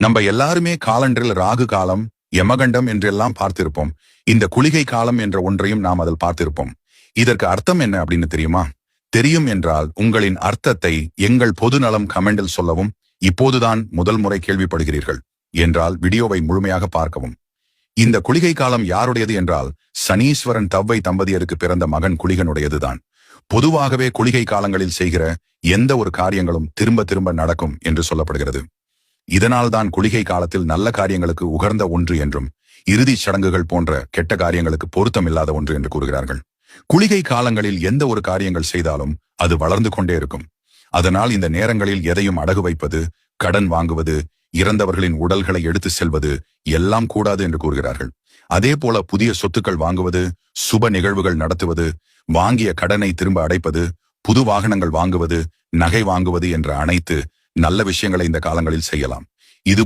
நம்ம எல்லாருமே காலண்டரில் ராகு காலம் யமகண்டம் என்றெல்லாம் பார்த்திருப்போம். இந்த குளிகை காலம் என்ற ஒன்றையும் நாம் அதில் பார்த்திருப்போம். இதற்கு அர்த்தம் என்ன அப்படின்னு தெரியுமா? தெரியும் என்றால் உங்களின் அர்த்தத்தை எங்கள் பொதுநலம் கமெண்டில் சொல்லவும் இப்போதுதான் முதல் முறை கேள்விப்படுகிறீர்கள் என்றால் வீடியோவை முழுமையாக பார்க்கவும். இந்த குளிகை காலம் யாருடையது என்றால் சனீஸ்வரன் தவ்வை தம்பதியருக்கு பிறந்த மகன் குளிகனுடையதுதான். பொதுவாகவே குளிகை காலங்களில் செய்கிற எந்த ஒரு காரியங்களும் திரும்ப திரும்ப நடக்கும் என்று சொல்லப்படுகிறது. இதனால்தான் குளிகை காலத்தில் நல்ல காரியங்களுக்கு உகர்ந்த ஒன்று என்றும் இறுதிச் சடங்குகள் போன்ற கெட்ட காரியங்களுக்கு பொருத்தமில்லாத ஒன்று என்று கூறுகிறார்கள். குளிகை காலங்களில் எந்த ஒரு காரியங்கள் செய்தாலும் அது வளர்ந்து கொண்டே இருக்கும். அதனால் இந்த நேரங்களில் எதையும் அடகு வைப்பது கடன் வாங்குவது இறந்தவர்களின் உடல்களை எடுத்து செல்வது எல்லாம் கூடாது என்று கூறுகிறார்கள். அதே போல புதிய சொத்துக்கள் வாங்குவது சுப நிகழ்வுகள் நடத்துவது வாங்கிய கடனை திரும்ப அடைப்பது புது வாகனங்கள் வாங்குவது நகை வாங்குவது என்ற அனைத்து நல்ல விஷயங்களை இந்த காலங்களில் செய்யலாம். இது